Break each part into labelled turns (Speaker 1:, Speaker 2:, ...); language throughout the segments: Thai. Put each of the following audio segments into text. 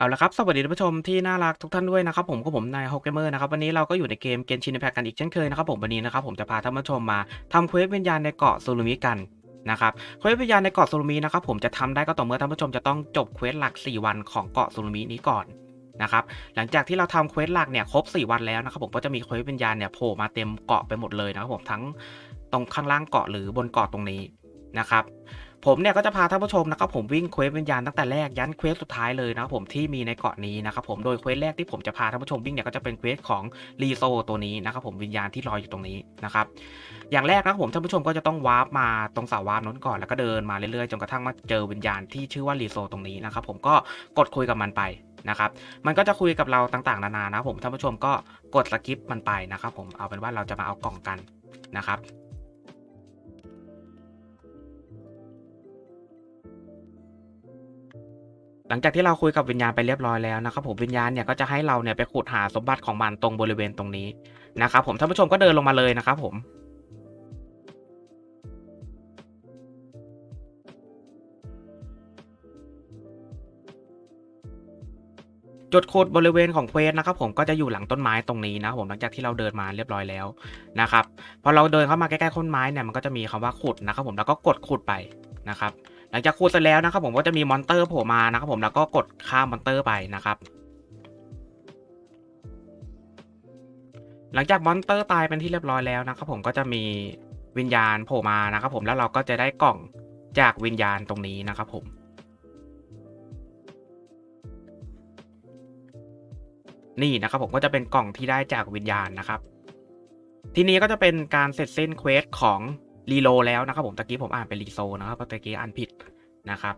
Speaker 1: เอาละครับสวัสดีท่านผู้ชมที่น่ารักทุกท่านด้วยนะครับผมก็ผมนายฮอกเกมเมอร์นะครับวันนี้เราก็อยู่ในเกมเกนชินแพคกันอีกเช่นเคยนะครับผมวันนี้นะครับผมจะพาท่านผู้ชมมาทำเควสวิญญาณในเกาะซูรุมิกันนะครับเควสวิญญาณในเกาะซูรุมินะครับผมจะทำได้ก็ต่อเมื่อท่านผู้ชมจะต้องจบเควสหลัก 4 วันของเกาะซูรุมินี้ก่อนนะครับหลังจากที่เราทำเควสหลักเนี่ยครบ 4 วันแล้วนะครับผมก็จะมีเควสวิญญาณเนี่ยโผล่มาเต็มเกาะไปหมดเลยนะครับผมทั้งตรงข้างล่างเกาะหรือบนเกาะตรงนี้นะครับ ผมเนี่ยก็จะพาท่านผู้ชมนะครับผมวิ่งเควสวิญญาณตั้งแต่แรกยันเควสสุดท้ายเลยนะครับผมที่มีในเกาะนี้นะครับผมโดยเควสแรกที่ผมจะพาท่านผู้ชมวิ่งเนี่ยก็จะเป็นเควสของรีโซตัวนี้นะครับผมวิญญาณที่ลอยอยู่ตรงนี้นะครับอย่างแรกนะครับผมท่านผู้ชมก็จะต้องวาร์ปมาตรงเสาวาร์ปนั้นก่อนแล้วก็เดินมาเรื่อยๆจนกระทั่งมาเจอวิญญาณที่ชื่อว่ารีโซตรงนี้นะครับผมก็กดคุยกับมันไปนะครับมันก็จะคุยกับเราต่างๆ นานานะครับผมท่านผู้ชมก็กดสกิปมันไปนะครับผมเอาเป็นว่าเราจะมาเอากล่องกันนะครับ หลังจากที่เราคุยกับวิญญาณไปเรียบร้อยแล้วนะครับผมวิญญาณเนี่ยก็จะให้เราเนี่ยไปขุดหาสมบัติของมันตรงบริเวณตรงนี้นะครับผมท่านผู้ชมก็เดินลงมาเลยนะครับผมจุดขุดบริเวณของเควสนะครับผมก็จะอยู่หลังต้นไม้ตรงนี้นะครับผมหลังจากที่เราเดินมาเรียบร้อยแล้วนะครับพอเราเดินเข้ามาใกล้ๆต้นไม้เนี่ยมันก็จะมีคำว่าขุดนะครับผมแล้วก็กดขุดไปนะครับ หลังจากขุดเสร็จแล้วนะครับผมก็จะมีมอนเตอร์โผล่มานะครับผมแล้วก็กดฆ่ามอนเตอร์ไปนะครับ หลังจากมอนเตอร์ตายเป็นที่เรียบร้อยแล้วนะครับผมก็จะมีวิญญาณโผล่มานะครับผมแล้วเราก็จะได้กล่องจากวิญญาณตรงนี้นะครับผมนี่นะครับผมก็จะเป็นกล่องที่ได้จากวิญญาณนะครับ ทีนี้ก็จะเป็นการเสร็จสิ้นเควสของ รีโลแล้วนะครับผมตะกี้ผมอ่านเป็นรีโซนะครับเพราะตะกี้อ่านผิดนะครับ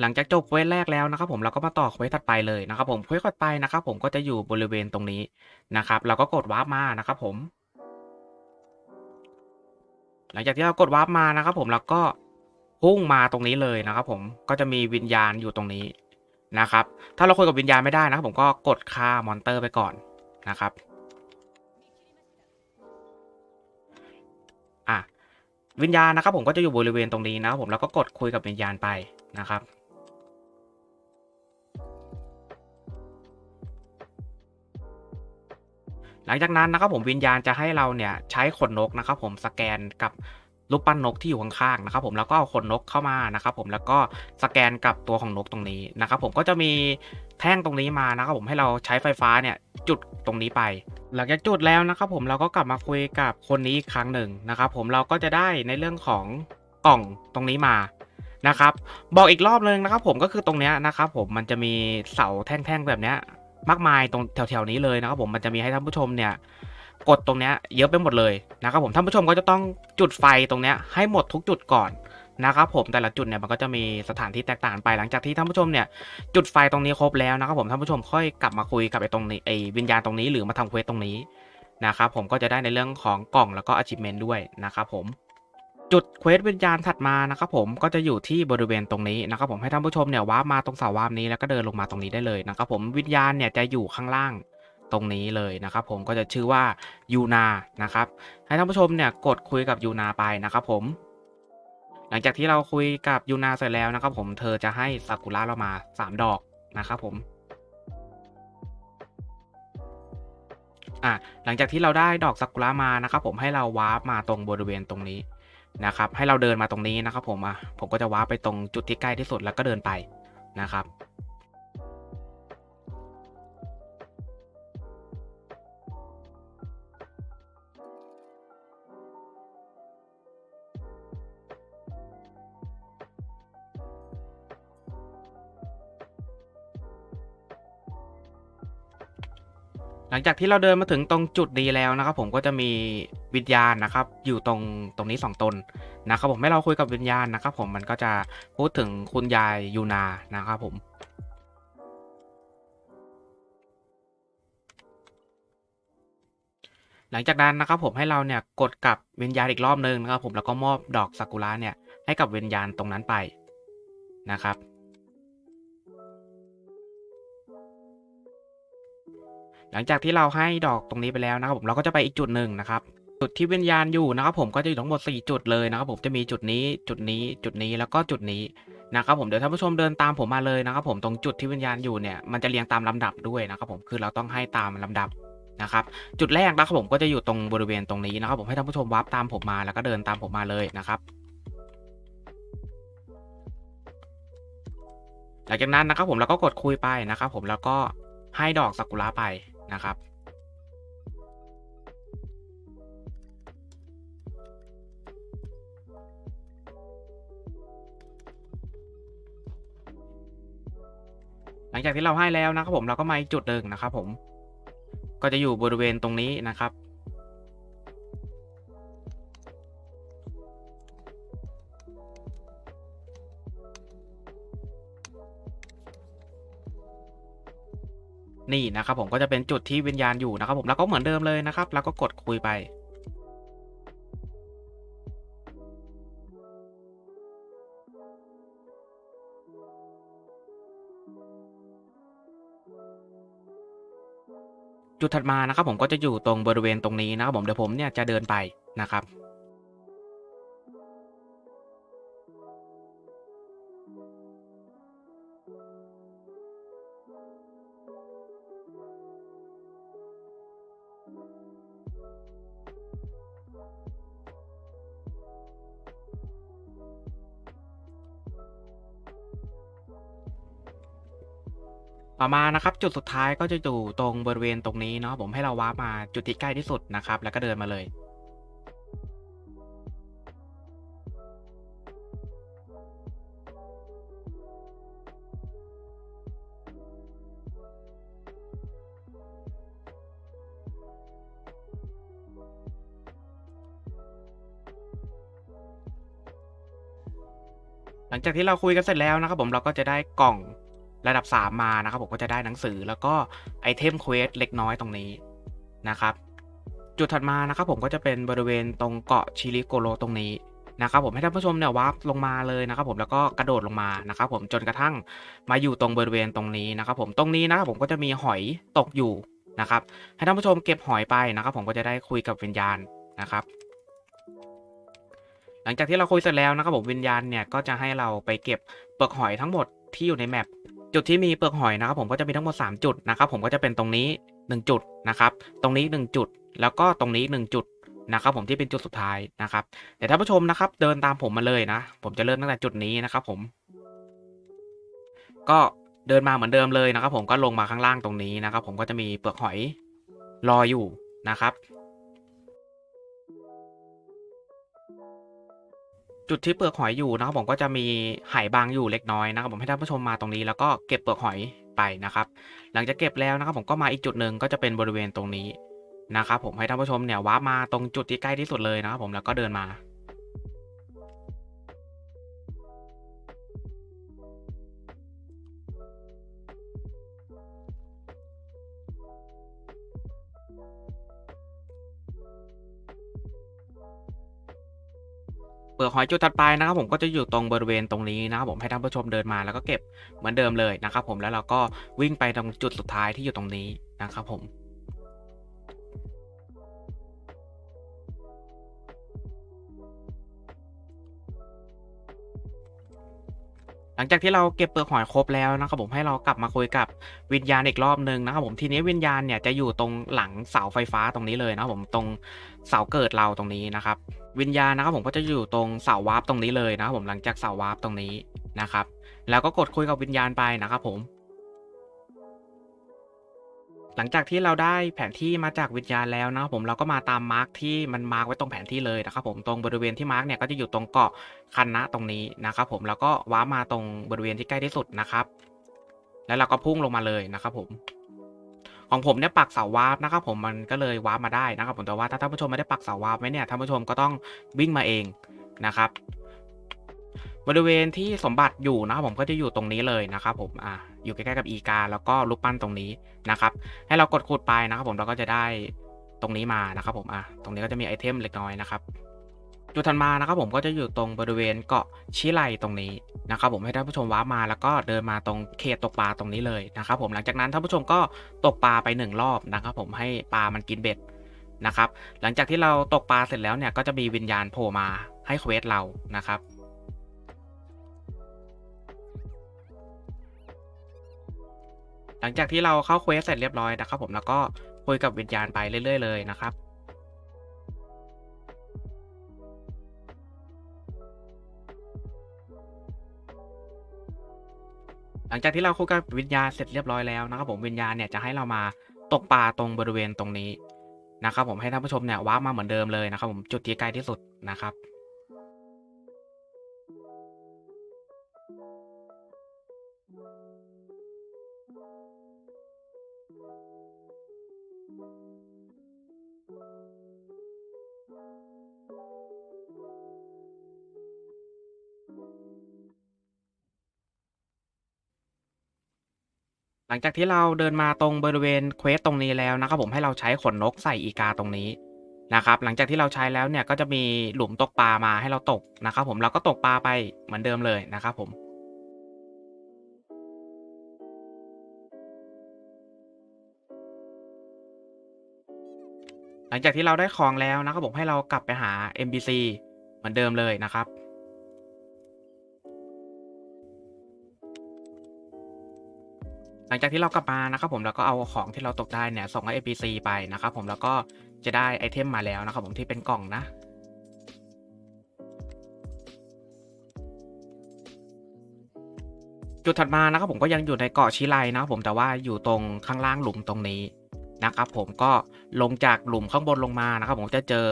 Speaker 1: หลังจากจบเควสแรกแล้วนะครับ ผมเราก็มาต่อเควสถัดไปเลยนะครับผมเควสถัดไปนะครับ ผมก็จะอยู่บริเวณตรงนี้นะครับ เราก็กดวาร์ปมานะครับผม หลังจากที่เรากดวาร์ปมานะครับ ผมแล้วก็พุ่งมาตรงนี้เลยนะครับ ผมก็จะมีวิญญาณอยู่ตรงนี้นะครับ ถ้าเราคุยกับวิญญาณไม่ได้นะครับ ผมก็กดฆ่ามอนเตอร์ไปก่อนนะครับ วิญญาณนะครับผมก็จะอยู่บริเวณตรงนี้นะครับผมแล้วก็กดคุยกับวิญญาณไปนะครับ หลังจากนั้นนะครับผมวิญญาณจะให้เราเนี่ยใช้ขนนกนะครับผมสแกนกับรูปปั้นนกที่อยู่ข้างๆนะครับผมแล้วก็เอาขนนกเข้ามานะครับผมแล้วก็สแกนกับตัวของนกตรงนี้นะครับผมก็จะมีแท่งตรงนี้มานะครับผมให้เราใช้ไฟฟ้าเนี่ยจุดตรงนี้ไป หลังจากจุดแล้วนะครับผมเราก็กลับมาคุยกับคนนี้อีกครั้งหนึ่งนะครับผมเราก็จะได้ในเรื่องของกล่องตรงนี้มานะครับ บอกอีกรอบนึงนะครับ ผมก็คือตรงเนี้ยนะครับผมมันจะมีเสาแท่งๆแบบเนี้ยมากมายตรงแถวๆนี้เลยนะครับผมมันจะมีให้ท่านผู้ชมเนี่ยกดตรงเนี้ยเยอะไปหมดเลยนะครับผมท่านผู้ชมก็จะต้องจุดไฟตรงเนี้ยให้หมดทุกจุดก่อน นะครับผมแต่ละจุดเนี่ยมันก็จะมีสถานที่แตกต่างไปหลังจากที่ท่านผู้ชมเนี่ยจุดไฟตรงนี้ครบแล้วนะครับผมท่านผู้ชมค่อยกลับมาคุยกับไอ้ตรงนี้ไอ้วิญญาณตรงนี้หรือมาทำเควสตรงนี้นะครับผมก็จะได้ในเรื่องของกล่องแล้วก็ achievement ด้วยนะครับผมจุดเควสวิญญาณถัดมานะครับผมก็จะอยู่ที่บริเวณตรงนี้นะครับผมให้ท่านผู้ชมเนี่ยว้ามาตรงเสาว้าร์ปนี้แล้วก็เดินลงมาตรงนี้ได้เลยนะครับผมวิญญาณเนี่ยจะอยู่ข้างล่างตรงนี้เลยนะครับผมก็จะชื่อว่ายูนานะครับให้ท่านผู้ชมเนี่ยกดคุยกับยูนาไปนะครับผม หลังจากที่เราคุยกับยูนาเสร็จแล้วนะครับผมเธอจะให้ซากุระเรามา 3 ดอกนะครับผมอะหลังจากที่เราได้ดอกซากุระมานะครับผมให้เราวาร์ปมาตรงบริเวณตรงนี้นะครับ ให้เราเดินมาตรงนี้นะครับผมอะผมก็จะวาร์ปไปตรงจุดที่ใกล้ที่สุดแล้วก็เดินไปนะครับ ลังจากที่เราเดินมาถึงตรงจุดนี้แล้วนะครับ ผมก็จะมีวิญญาณนะครับ อยู่ตรงตรงนี้สองตนนะครับผมให้เราคุยกับวิญญาณนะครับ ผมมันก็จะพูดถึงคุณยายยูนานะครับผมหลังจากนั้นนะครับผมให้เราเนี่ยกดกับวิญญาณอีกรอบนึงนะครับ ผมแล้วก็มอบดอกซากุระเนี่ยให้กับวิญญาณตรงนั้นไปนะครับ ลังจากที่เราให้ดอกตรงนี้ไปแล้วนะครับผมเราก็จะไปอีกจุดหนึ่งนะครับ จุดที่วิญญาณอยู่นะครับผมก็จะอยู่ทั้งหมด 4 จุดเลยนะครับผมจะมีจุดนี้จุดนี้จุดนี้แล้วก็จุดนี้นะครับผมเดี๋ยวท่านผู้ชมเดินตามผมมาเลยนะครับผมตรงจุดที่วิญญาณอยู่เนี่ยมันจะเรียงตามลำดับด้วยนะครับผมคือเราต้องให้ตามลำดับนะครับจุดแรกนะครับผมก็จะอยู่ตรงบริเวณตรงนี้นะครับผมให้ท่านผู้ชมวับตามผมมาแล้วก็เดินตามผมมาเลยนะครับหลังจากนั้นนะครับผมเราก็กดคุยไปนะครับผมแล้วก็ให้ดอกซากุระไป นะครับ หลังจากที่เราให้แล้วนะครับผมเราก็มาอีกจุดหนึ่งนะครับผมก็จะอยู่บริเวณตรงนี้นะครับ นี่นะครับผมก็จะเป็นจุดที่วิญญาณอยู่นะครับผมแล้วก็เหมือนเดิมเลยนะครับ แล้วก็กดคุยไปจุดถัดมานะครับผมก็จะอยู่ตรงบริเวณตรงนี้นะครับผมเดี๋ยวผมเนี่ยจะเดินไปนะครับ ต่อมานะครับจุดสุดท้ายก็จะอยู่ตรงบริเวณตรงนี้เนาะผมให้เราวาร์ปมาจุดที่ใกล้ที่สุดนะครับ แล้วก็เดินมาเลย หลังจากที่เราคุยกันเสร็จแล้วนะครับผมเราก็จะได้กล่อง ระดับ 3 มานะครับผมก็จะได้หนังสือแล้วก็ไอเทมเควสเล็กน้อยตรงนี้นะครับ จุดถัดมานะครับผมก็จะเป็นบริเวณตรงเกาะชิริโกโรตรงนี้นะครับผมให้ท่านผู้ชมเนี่ยวาร์ปลงมาเลยนะครับผมแล้วก็กระโดดลงมานะครับผมจนกระทั่งมาอยู่ตรงบริเวณตรงนี้นะครับผมตรงนี้นะครับผมก็จะมีหอยตกอยู่นะครับให้ท่านผู้ชมเก็บหอยไปนะครับผมก็จะได้คุยกับวิญญาณนะครับ หลังจากที่เราคุยเสร็จแล้วนะครับผมวิญญาณเนี่ยก็จะให้เราไปเก็บเปลือกหอยทั้งหมดที่อยู่ในแมป จุดที่มีเปลือกหอยนะครับผมก็จะมีทั้งหมด 3 จุดนะครับผมก็จะเป็นตรงนี้ 1 จุดนะครับ ตรงนี้ 1 จุด แล้วก็ตรงนี้ 1 จุดนะครับผมที่เป็นจุดสุดท้ายนะครับเดี๋ยวท่านผู้ชมนะครับ เดินตามผมมาเลยนะ ผมจะเริ่มตั้งแต่จุดนี้นะครับผม ก็เดินมาเหมือนเดิมเลยนะครับ ผมก็ลงมาข้างล่างตรงนี้นะครับ ผมก็จะมีเปลือกหอยรออยู่นะครับ จุดที่เปลือกหอยอยู่นะครับผมก็จะมีไหบางอยู่เล็กน้อยนะครับผมให้ท่านผู้ชมมาตรงนี้แล้วก็เก็บเปลือกหอยไปนะครับ หลังจากเก็บแล้วนะครับผมก็มาอีกจุดหนึ่งก็จะเป็นบริเวณตรงนี้นะครับผมให้ท่านผู้ชมเนี่ยวาร์ปมาตรงจุดที่ใกล้ที่สุดเลยนะครับผมแล้วก็เดินมา เปลือกหอยจุดถัดไปนะครับผมก็จะอยู่ตรงบริเวณตรงนี้นะครับผมให้ท่านผู้ชมเดินมาแล้วก็เก็บเหมือนเดิมเลยนะครับผมแล้วเราก็วิ่งไปตรงจุดสุดท้ายที่อยู่ตรงนี้นะครับผม หลังจากที่เราเก็บเปลือกหอยครบแล้วนะครับผมให้เรากลับมาคุยกับวิญญาณอีกรอบหนึ่งนะครับผมทีนี้วิญญาณเนี่ยจะอยู่ตรงหลังเสาไฟฟ้าตรงนี้เลยนะครับผมตรงเสาเกิดเราตรงนี้นะครับ วิญญาณนะครับผมก็จะอยู่ตรงเสาวาร์ปตรงนี้เลยนะครับผมหลังจากเสาวาร์ปตรงนี้นะครับ แล้วก็กดคุยกับวิญญาณไปนะครับผม หลังจากที่เราได้แผนที่มาจากวิญญาณแล้วนะครับผมเราก็มาตามมาร์กที่มันมาร์กไว้ตรงแผนที่เลยนะครับผมตรงบริเวณที่มาร์กเนี่ยก็จะอยู่ตรงเกาะคันนะตรงนี้นะครับผมแล้วก็ว้ามาตรงบริเวณที่ใกล้ที่สุดนะครับ แล้วเราก็พุ่งลงมาเลยนะครับผมของผมเนี่ยปักเสาวาร์ปนะครับผมมันก็เลยวาร์ปมาได้นะครับผมแต่ว่าถ้าท่านผู้ชมไม่ได้ปักเสาวาร์ปไว้เนี่ยท่านผู้ชมก็ต้องวิ่งมาเองนะครับ บริเวณที่สมบัติอยู่นะครับผมก็จะอยู่ตรงนี้เลยนะครับผมอ่า อยู่ใกล้ๆกับอีกา แล้วก็รูปปั้นตรงนี้นะครับ ให้เรากดขุดไปนะครับผมเราก็จะได้ตรงนี้มานะครับผมอะตรงนี้ก็จะมีไอเทมเล็กน้อยนะครับจุดถัดมานะครับผมก็จะอยู่ตรงบริเวณเกาะชิไลตรงนี้นะครับผมให้ท่านผู้ชมว้ามาแล้วก็เดินมาตรงเขตตกปลาตรงนี้เลยนะครับผมหลังจากนั้นท่านผู้ชมก็ตกปลาไปหนึ่งรอบนะครับผมให้ปลามันกินเบ็ดนะครับหลังจากที่เราตกปลาเสร็จแล้วเนี่ยก็จะมีวิญญาณโผล่มาให้เควสเรานะครับ ลังจากที่เราเข้าเควสเสร็จเรียบร้อยนะครับ ผมแล้วก็คุยกับวิญญาณไปเรื่อย ๆ เลยนะครับหลังจากที่เราคุยกับวิญญาณเสร็จเรียบร้อยแล้วนะครับ ผมวิญญาณเนี่ยจะให้เรามาตกปลาตรงบริเวณตรงนี้นะครับ ผมให้ท่านผู้ชมเนี่ยว้ามาเหมือนเดิมเลยนะครับ ผมจุดที่ไกลที่สุดนะครับ หลังจากที่เราเดินมาตรงบริเวณเควสตรงนี้แล้วนะครับผมให้เราใช้ขนนกใส่อีกาตรงนี้นะครับหลังจากที่เราใช้แล้วเนี่ยก็จะมีหลุมตกปลามาให้เราตกนะครับผมเราก็ตกปลาไปเหมือนเดิมเลยนะครับผมหลังจากที่เราได้ของแล้วนะครับผมให้เรากลับไปหา NPC เหมือนเดิมเลยนะครับ ลังจากที่เรากลับมานะครับผมแล้วก็เอาของที่เราตกได้เนี่ยส่งให้ NPC ไปนะครับผมแล้วก็จะได้ไอเทมมาแล้วนะครับผมที่เป็นกล่องนะจุดถัดมานะครับผมก็ยังอยู่ในเกาะชิไลนะครับผมแต่ว่าอยู่ตรงข้างล่างหลุมตรงนี้นะครับผมก็ลงจากหลุมข้างบนลงมานะครับผมจะเจอ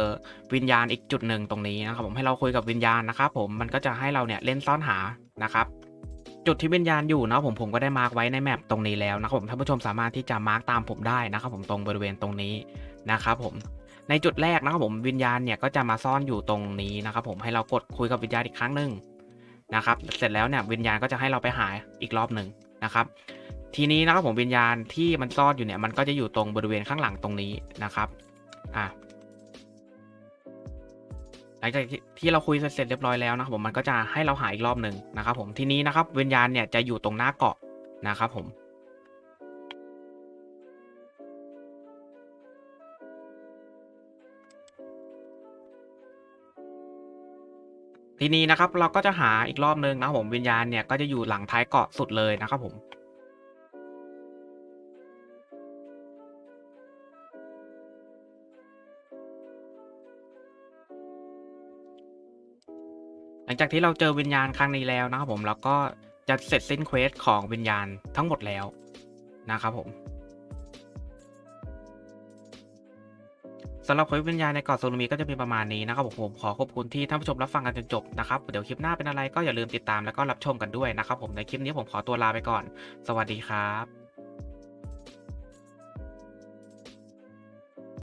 Speaker 1: วิญญาณอีกจุดหนึ่งตรงนี้นะครับผมให้เราคุยกับวิญญาณนะครับผมมันก็จะให้เราเนี่ยเล่นซ่อนหานะครับ จุดที่วิญญาณอยู่นะผมผมก็ได้มาร์กไว้ในแมปตรงนี้แล้วนะครับผมท่านผู้ชมสามารถที่จะมาร์กตามผมได้นะครับผมตรงบริเวณตรงนี้นะครับผมในจุดแรกนะครับผมวิญญาณเนี่ยก็จะมาซ่อนอยู่ตรงนี้นะครับผมให้เรากดคุยกับวิญญาณอีกครั้งหนึ่งนะครับเสร็จแล้วเนี่ยวิญญาณก็จะให้เราไปหาอีกรอบหนึ่งนะครับทีนี้นะครับผมวิญญาณที่มันซ่อนอยู่เนี่ยมันก็จะอยู่ตรงบริเวณข้างหลังตรงนี้นะครับอะ ลังจากที่ที่เราคุยเสร็จเรียบร้อยแล้วนะครับผมมันก็จะให้เราหาอีกรอบหนึ่งนะครับผมทีนี้นะครับวิญญาณเนี่ยจะอยู่ตรงหน้าเกาะนะครับผมทีนี้นะครับเราก็จะหาอีกรอบนึงนะครับผมวิญญาณเนี่ยก็จะอยู่หลังท้ายเกาะสุดเลยนะครับผม งจากที่เราเจอวิญญาณครั้งนี้แล้วนะครับผมเราก็จะเสร็จสิ้นเควสของวิญญาณทั้งหมดแล้วนะครับผมสำหรับเควสวิญญาณในเกาะโซลูมีก็จะมีประมาณนี้นะครับผมผมขอขอบคุณที่ท่านผู้ชมรับฟังกันจนจบนะครับเดี๋ยวคลิปหน้าเป็นอะไรก็อย่าลืมติดตามแล้วก็รับชมกันด้วยนะครับผมในคลิปนี้ผมขอตัวลาไปก่อน สวัสดีครับ